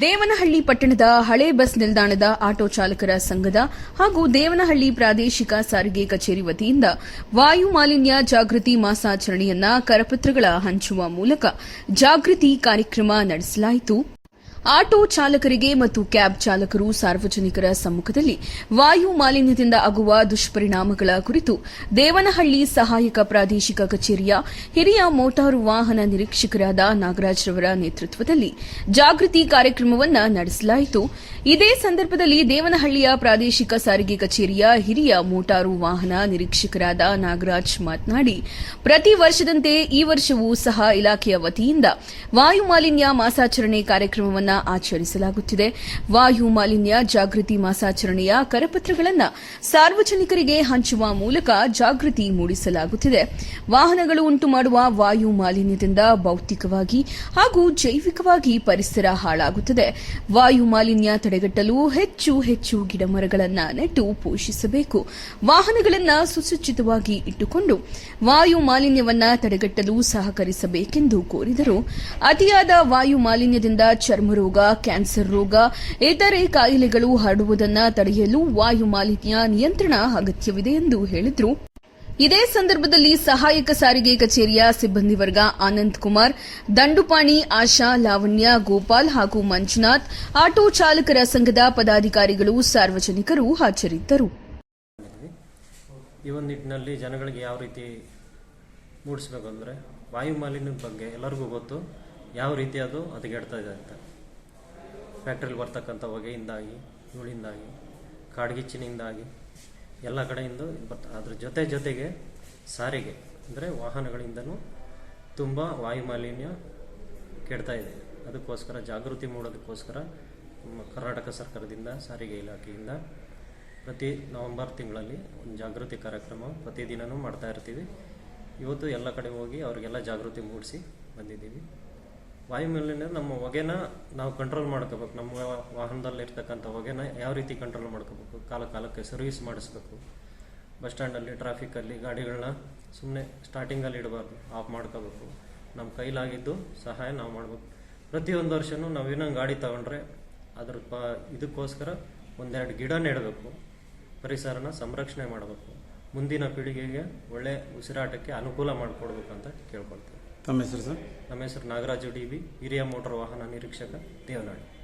ದೇವನಹಳ್ಳಿ ಪಟ್ಟಣದ ಹಳೆ ಬಸ್ ನಿಲ್ದಾಣದ ಆಟೋ ಚಾಲಕರ ಸಂಘದ ಹಾಗೂ ದೇವನಹಳ್ಳಿ ಪ್ರಾದೇಶಿಕ ಸಾರಿಗೆ ಕಚೇರಿ ವತಿಯಿಂದ ವಾಯು ಮಾಲಿನ್ಯ ಜಾಗೃತಿ ಮಾಸಾಚರಣೆಯನ್ನ ಕರಪತ್ರಗಳ ಹಂಚುವ ಮೂಲಕ ಜಾಗೃತಿ ಕಾರ್ಯಕ್ರಮ ನಡೆಸಲಾಯಿತು. ಆಟೋ ಚಾಲಕರಿಗೆ ಮತ್ತು ಕ್ಯಾಬ್ ಚಾಲಕರು ಸಾರ್ವಜನಿಕರ ಸಮ್ಮುಖದಲ್ಲಿ ವಾಯು ಮಾಲಿನ್ಯದಿಂದ ಆಗುವ ದುಷ್ಪರಿಣಾಮಗಳ ಕುರಿತು ದೇವನಹಳ್ಳಿ ಸಹಾಯಕ ಪ್ರಾದೇಶಿಕ ಕಚೇರಿಯ ಹಿರಿಯ ಮೋಟಾರು ವಾಹನ ನಿರೀಕ್ಷಕರಾದ ನಾಗರಾಜ್ ರವರ ನೇತೃತ್ವದಲ್ಲಿ ಜಾಗೃತಿ ಕಾರ್ಯಕ್ರಮವನ್ನು ನಡೆಸಲಾಯಿತು. ಇದೇ ಸಂದರ್ಭದಲ್ಲಿ ದೇವನಹಳ್ಳಿಯ ಪ್ರಾದೇಶಿಕ ಸಾರಿಗೆ ಕಚೇರಿಯ ಹಿರಿಯ ಮೋಟಾರು ವಾಹನ ನಿರೀಕ್ಷಕರಾದ ನಾಗರಾಜ್ ಮಾತನಾಡಿ, ಪ್ರತಿ ವರ್ಷದಂತೆ ಈ ವರ್ಷವೂ ಸಹ ಇಲಾಖೆಯ ವತಿಯಿಂದ ವಾಯು ಮಾಲಿನ್ಯ ಮಾಸಾಚರಣೆ ಕಾರ್ಯಕ್ರಮವನ್ನು ಆಚರಿಸಲಾಗುತ್ತಿದೆ. ವಾಯು ಮಾಲಿನ್ಯ, ಜಾಗೃತಿ ಮಾಸಾಚರಣೆಯ ಕರಪತ್ರಗಳನ್ನು ಸಾರ್ವಜನಿಕರಿಗೆ ಹಂಚುವ ಮೂಲಕ ಜಾಗೃತಿ ಮೂಡಿಸಲಾಗುತ್ತಿದೆ. ವಾಹನಗಳು ಉಂಟು ಮಾಡುವ ವಾಯು ಮಾಲಿನ್ಯದಿಂದ ಭೌತಿಕವಾಗಿ ಹಾಗೂ ಜೈವಿಕವಾಗಿ ಪರಿಸರ ಹಾಳಾಗುತ್ತದೆ. ವಾಯು ಮಾಲಿನ್ಯ ತಡೆಗಟ್ಟಲು ಹೆಚ್ಚು ಹೆಚ್ಚು ಗಿಡಮರಗಳನ್ನು ನೆಟ್ಟು ಪೋಷಿಸಬೇಕು. ವಾಹನಗಳನ್ನು ಸುಸಜ್ಜಿತವಾಗಿ ಇಟ್ಟುಕೊಂಡು ವಾಯು ಮಾಲಿನ್ಯವನ್ನು ತಡೆಗಟ್ಟಲು ಸಹಕರಿಸಬೇಕೆಂದು ಕೋರಿದರು. ಅತಿಯಾದ ವಾಯು ಮಾಲಿನ್ಯದಿಂದ ಚರ್ಮರೋಗ ಕ್ಯಾನ್ಸರ್ ರೋಗ, ಇತರೆ ಕಾಯಿಲೆಗಳು ಹರಡುವುದನ್ನು ತಡೆಯಲು ವಾಯು ಮಾಲಿನ್ಯ ನಿಯಂತ್ರಣ ಅಗತ್ಯವಿದೆ ಎಂದು ಹೇಳಿದರು. ಇದೇ ಸಂದರ್ಭದಲ್ಲಿ ಸಹಾಯಕ ಸಾರಿಗೆ ಕಚೇರಿಯ ಸಿಬ್ಬಂದಿ ವರ್ಗ ಆನಂದ್ ಕುಮಾರ್, ದಂಡುಪಾಣಿ, ಆಶಾ, ಲಾವಣ್ಯ, ಗೋಪಾಲ್ ಹಾಗೂ ಮಂಜುನಾಥ್ ಆಟೋ ಚಾಲಕರ ಸಂಘದ ಪದಾಧಿಕಾರಿಗಳು ಸಾರ್ವಜನಿಕರು ಹಾಜರಿದ್ದರು. ಈ ಒಂದು ಜನಗಳಿಗೆ ಯಾವ ರೀತಿ ಮೂಡಿಸ್ಬೇಕು ಅಂದರೆ ಬಗ್ಗೆ ಎಲ್ಲರಿಗೂ ಗೊತ್ತು. ಯಾವ ರೀತಿ ಅದು ಹದಗೆಡ್ತಾ ಇದೆ ಅಂತ. ಫ್ಯಾಕ್ಟ್ರಿಲಿ ಬರ್ತಕ್ಕಂಥ ಹೊಗೆಯಿಂದಾಗಿ, ಧೂಳಿಂದಾಗಿ, ಕಾಡ್ಗಿಚ್ಚಿನಿಂದಾಗಿ ಎಲ್ಲ ಕಡೆಯಿಂದ ಬರ್ತ ಅದ್ರ ಜೊತೆ ಜೊತೆಗೆ ಸಾರಿಗೆ, ಅಂದರೆ ವಾಹನಗಳಿಂದನೂ ತುಂಬ ವಾಯು ಮಾಲಿನ್ಯ ಕೆಡ್ತಾ ಇದೆ. ಅದಕ್ಕೋಸ್ಕರ ಜಾಗೃತಿ ಮೂಡೋದಕ್ಕೋಸ್ಕರ ಕರ್ನಾಟಕ ಸರ್ಕಾರದಿಂದ, ಸಾರಿಗೆ ಇಲಾಖೆಯಿಂದ ಪ್ರತಿ ನವೆಂಬರ್ ತಿಂಗಳಲ್ಲಿ ಒಂದು ಜಾಗೃತಿ ಕಾರ್ಯಕ್ರಮ ಪ್ರತಿದಿನವೂ ಮಾಡ್ತಾ ಇರ್ತೀವಿ. ಇವತ್ತು ಎಲ್ಲ ಕಡೆ ಹೋಗಿ ಅವರಿಗೆಲ್ಲ ಜಾಗೃತಿ ಮೂಡಿಸಿ ಬಂದಿದ್ದೀವಿ. ವಾಯು ಮಾಲಿನ್ಯ ನಮ್ಮ ಹೊಗೆನ ನಾವು ಕಂಟ್ರೋಲ್ ಮಾಡ್ಕೋಬೇಕು. ನಮ್ಮ ವಾಹನದಲ್ಲಿ ಇರ್ತಕ್ಕಂಥ ಹೊಗೆನ ಯಾವ ರೀತಿ ಕಂಟ್ರೋಲ್ ಮಾಡ್ಕೋಬೇಕು? ಕಾಲ ಕಾಲಕ್ಕೆ ಸರ್ವಿಸ್ ಮಾಡಿಸ್ಬೇಕು. ಬಸ್ ಸ್ಟ್ಯಾಂಡಲ್ಲಿ ಟ್ರಾಫಿಕ್ಕಲ್ಲಿ ಗಾಡಿಗಳನ್ನ ಸುಮ್ಮನೆ ಸ್ಟಾರ್ಟಿಂಗಲ್ಲಿ ಇಡಬಾರ್ದು. ಆಫ್ ಮಾಡ್ಕೋಬೇಕು. ನಮ್ಮ ಕೈಲಾಗಿದ್ದು ಸಹಾಯ ನಾವು ಮಾಡಬೇಕು. ಪ್ರತಿಯೊಂದು ವರ್ಷವೂ ನಾವೇನೋ ಗಾಡಿ ತಗೊಂಡ್ರೆ ಅದ್ರ ಪ ಇದಕ್ಕೋಸ್ಕರ ಒಂದೆರಡು ಗಿಡ ನೆಡಬೇಕು. ಪರಿಸರನ ಸಂರಕ್ಷಣೆ ಮಾಡಬೇಕು. ಮುಂದಿನ ಪೀಳಿಗೆಗೆ ಒಳ್ಳೆ ಉಸಿರಾಟಕ್ಕೆ ಅನುಕೂಲ ಮಾಡಿಕೊಡ್ಬೇಕು ಅಂತ ಕೇಳ್ಕೊಳ್ತೀವಿ ತಮ್ಮ ಹೆಸರು ಸರ್? ನಮ್ಮ ಹೆಸರು ನಾಗರಾಜು ಡಿ ಬಿ ಹಿರಿಯ ಮೋಟಾರ್ ವಾಹನ ನಿರೀಕ್ಷಕ ದೇವನಾಡಿ.